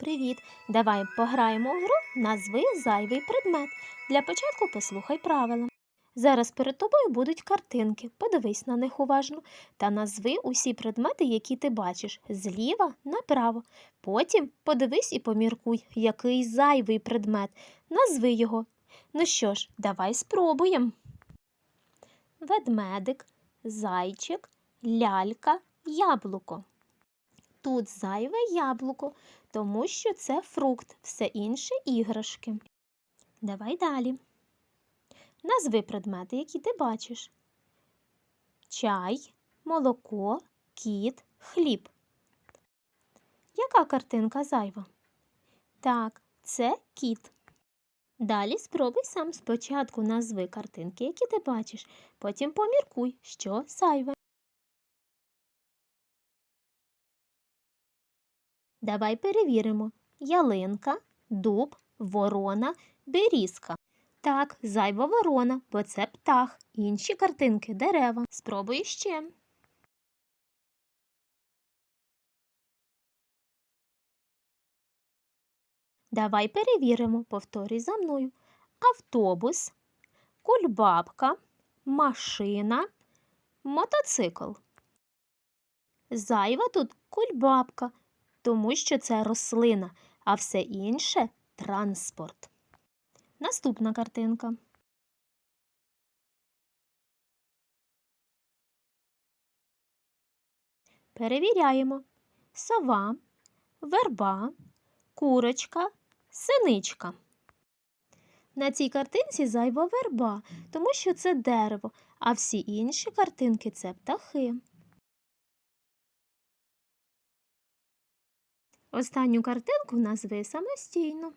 Привіт! Давай пограємо в гру Назви зайвий предмет. Для початку послухай правила. Зараз перед тобою будуть картинки. Подивись на них уважно та назви усі предмети, які ти бачиш, зліва направо. Потім подивись і поміркуй, який зайвий предмет. Назви його. Ну що ж, давай спробуємо. Ведмедик, зайчик, лялька, яблуко. Тут зайве яблуко, тому що це фрукт, все інше іграшки. Давай далі. Назви предмети, які ти бачиш. Чай, молоко, кіт, хліб. Яка картинка зайва? Так, це кіт. Далі спробуй сам спочатку назви картинки, які ти бачиш, потім поміркуй, що зайве. Давай перевіримо. Ялинка, дуб, ворона, берізка. Так, зайва ворона, бо це птах. Інші картинки дерева. Спробуй ще. Давай перевіримо. Повторюй за мною. Автобус, кульбабка, машина, мотоцикл. Зайва тут кульбабка, тому що це рослина, а все інше транспорт. Наступна картинка. Перевіряємо. Сова, верба, курочка, синичка. На цій картинці зайва верба, тому що це дерево, а всі інші картинки це птахи. Останню картинку назви самостійно.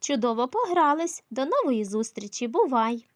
Чудово погрались. До нової зустрічі. Бувай!